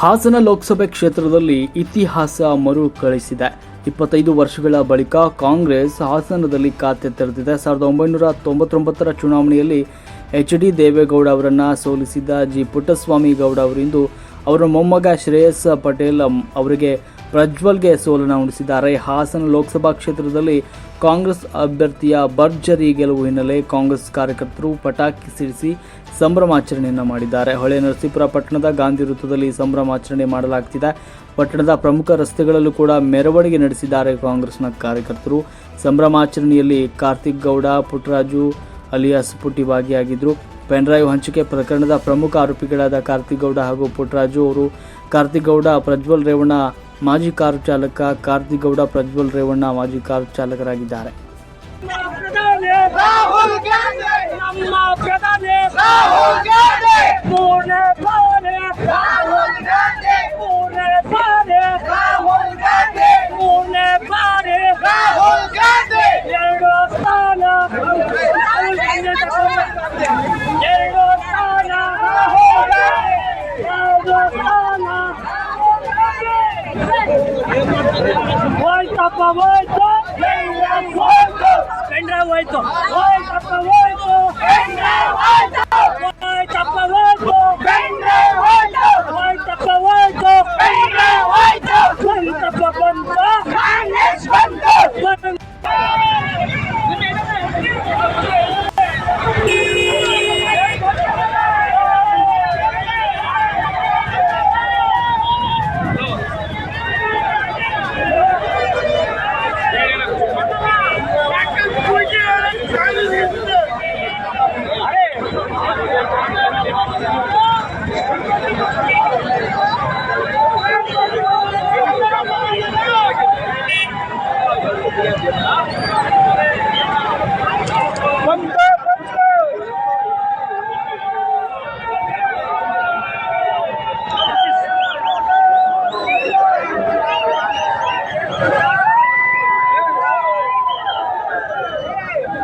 ಹಾಸನ ಲೋಕಸಭೆ ಕ್ಷೇತ್ರದಲ್ಲಿ ಇತಿಹಾಸ ಮರುಕಳಿಸಿದೆ ಇಪ್ಪತ್ತೈದು ವರ್ಷಗಳ ಬಳಿಕ ಕಾಂಗ್ರೆಸ್ ಹಾಸನದಲ್ಲಿ ಖಾತೆ ತೆರೆದಿದೆ. ಸಾವಿರದ ಒಂಬೈನೂರ ತೊಂಬತ್ತೊಂಬತ್ತರ ಚುನಾವಣೆಯಲ್ಲಿ ಎಚ್ ಡಿ ದೇವೇಗೌಡ ಅವರನ್ನು ಸೋಲಿಸಿದ ಜಿ ಪುಟ್ಟಸ್ವಾಮಿ ಗೌಡ ಅವರಿಂದು ಅವರ ಮೊಮ್ಮಗ ಶ್ರೇಯಸ್ ಪಟೇಲ್ ಅವರಿಗೆ ಪ್ರಜ್ವಲ್ಗೆ ಸೋಲನ್ನು ಉಣಿಸಿದ್ದಾರೆ. ಹಾಸನ ಲೋಕಸಭಾ ಕ್ಷೇತ್ರದಲ್ಲಿ ಕಾಂಗ್ರೆಸ್ ಅಭ್ಯರ್ಥಿಯ ಭರ್ಜರಿ ಗೆಲುವು ಹಿನ್ನೆಲೆ ಕಾಂಗ್ರೆಸ್ ಕಾರ್ಯಕರ್ತರು ಪಟಾಕಿ ಸಿಡಿಸಿ ಸಂಭ್ರಮಾಚರಣೆಯನ್ನು ಮಾಡಿದ್ದಾರೆ. ಹೊಳೆ ನರಸೀಪುರ ಪಟ್ಟಣದ ಗಾಂಧಿ ವೃತ್ತದಲ್ಲಿ ಸಂಭ್ರಮಾಚರಣೆ ಮಾಡಲಾಗ್ತಿದೆ. ಪಟ್ಟಣದ ಪ್ರಮುಖ ರಸ್ತೆಗಳಲ್ಲೂ ಕೂಡ ಮೆರವಣಿಗೆ ನಡೆಸಿದ್ದಾರೆ ಕಾಂಗ್ರೆಸ್ನ ಕಾರ್ಯಕರ್ತರು. ಸಂಭ್ರಮಾಚರಣೆಯಲ್ಲಿ ಕಾರ್ತಿಕ್ ಗೌಡ ಪುಟ್ಟರಾಜು ಅಲಿಯಾಸ್ ಪುಟ್ಟಿ ಭಾಗಿಯಾಗಿದ್ದರು ಪೆನ್ಡ್ರೈವ್ ಹಂಚಿಕೆ ಪ್ರಕರಣದ ಪ್ರಮುಖ ಆರೋಪಿಗಳಾದ ಕಾರ್ತಿಕ್ ಗೌಡ ಹಾಗೂ ಪುಟ್ಟರಾಜು ಅವರು. ಕಾರ್ತಿಕ್ ಗೌಡ, ಪ್ರಜ್ವಲ್ ರೇವಣ್ಣ ಮಾಜಿ ಕಾರು ಚಾಲಕ ಕಾರ್ತಿಗೌಡ ಪ್ರಜ್ವಲ್ ರೇವಣ್ಣ ಮಾಜಿ ಕಾರು ಚಾಲಕರಾಗಿದ್ದಾರೆ. ಪ್ರಧಾನಿ! ಹೋಯ್ತಪ್ಪ ಹೋಯ್ತು ಹೋಯ್ತು ಹೋಯ್ತು